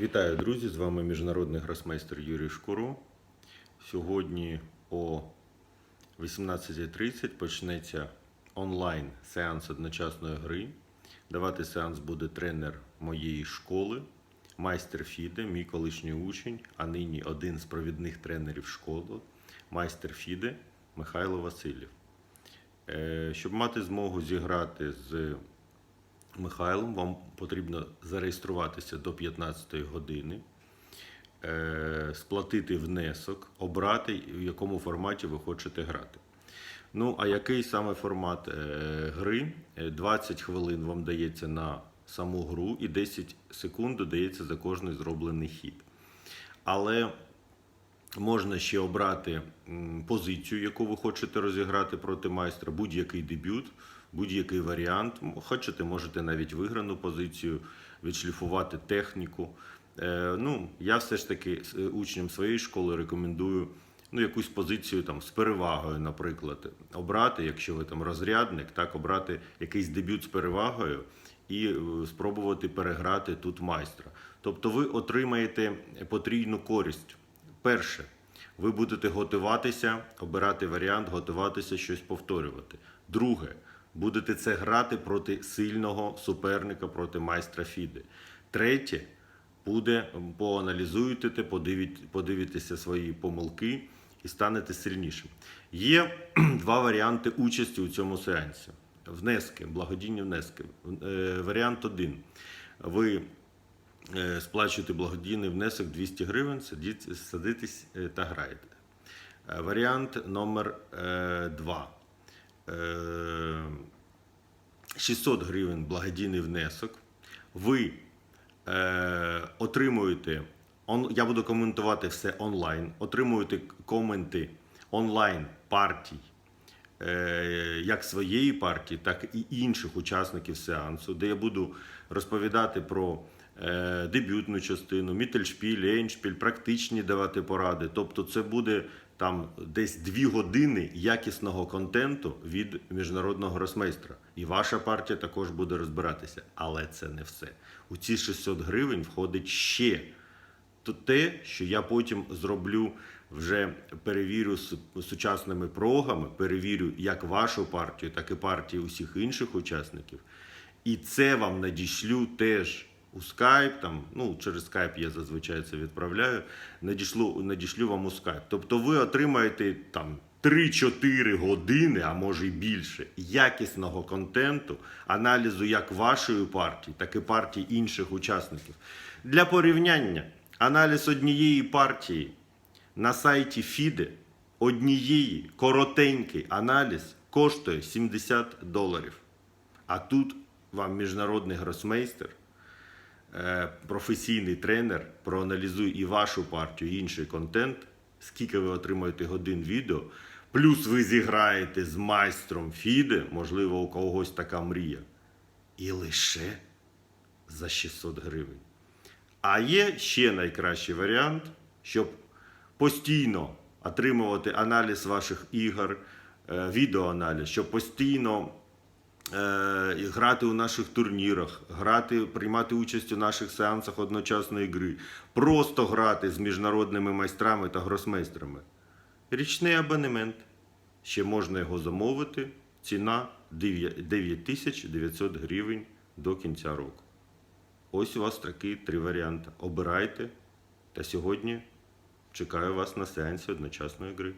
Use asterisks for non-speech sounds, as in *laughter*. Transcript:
Вітаю, друзі! З вами міжнародний гросмейстер Юрій Шкуро. Сьогодні о 18.30 почнеться онлайн сеанс одночасної гри. Давати сеанс буде тренер моєї школи, майстер Фіде, мій колишній учень, а нині один з провідних тренерів школи, майстер Фіде Михайло Васильєв. Е, Щоб мати змогу зіграти з Михайлом, вам потрібно зареєструватися до 15 години, е, сплатити внесок, обрати, в якому форматі ви хочете грати. Ну, а який саме формат е, гри? Е, 20 хвилин вам дається на саму гру і 10 секунд додається за кожний зроблений хід. Але Можна ще обрати позицію, яку ви хочете розіграти проти майстра, будь-який дебют, будь-який варіант. Хочете, можете навіть виграну позицію, відшліфувати техніку. Е, ну, я все ж таки е, учням своєї школи рекомендую ну, якусь позицію там, з перевагою, наприклад, обрати, якщо ви там розрядник, так, обрати якийсь дебют з перевагою і е, спробувати переграти тут майстра. Тобто ви отримаєте потрійну користь. Перше, ви будете готуватися, обирати варіант, готуватися щось повторювати. Друге, будете це грати проти сильного суперника, проти майстра Фіди. Третє, буде поаналізуєте, подивитеся свої помилки і станете сильнішим. Є *clears throat* два варіанти участі у цьому сеансі. Внески, благодійні внески. Е, Варіант один. Ви сплачуєте благодійний внесок 200 гривень, садитесь е, та граєте. Е, Варіант номер 2. 600 гривень благодійний внесок. Ви е, отримуєте, он, я буду коментувати все онлайн, отримуєте коменти онлайн партій, е, як своєї партії, так і інших учасників сеансу, де я буду розповідати про е, дебютну частину, мітельшпіль, ейншпіль, практичні давати поради. Тобто, це буде там десь дві години якісного контенту від міжнародного гросмейстра. І ваша партія також буде розбиратися. Але це не все. У ці 600 гривень входить ще те, що я потім зроблю, вже перевірю з сучасними прогами, перевірю як вашу партію, так і партії усіх інших учасників. І це вам надішлю теж у скайп, там, ну, через скайп я зазвичай це відправляю. Надішлю, надішлю вам у скайп. Тобто ви отримаєте там 3-4 години, а може й більше, якісного контенту, аналізу як вашої партії, так і партій інших учасників. Для порівняння, аналіз однієї партії на сайті FIDE, однієї коротенький аналіз коштує 70 доларів. А тут вам міжнародний гросмейстер, професійний тренер проаналізує і вашу партію, і інший контент, скільки ви отримаєте годин відео, плюс ви зіграєте з майстром Фіде, можливо, у когось така мрія. І лише за 600 гривень. А є ще найкращий варіант, щоб постійно отримувати аналіз ваших ігор, е, відеоаналіз, щоб постійно е, грати у наших турнірах, грати, приймати участь у наших сеансах одночасної гри, просто грати з міжнародними майстрами та гросмейстрами. Річний абонемент. Ще можна його замовити. Ціна 9900 гривень до кінця року. Ось у вас такі три варіанти. Обирайте. Та сьогодні чекаю вас на сеансі одночасної гри.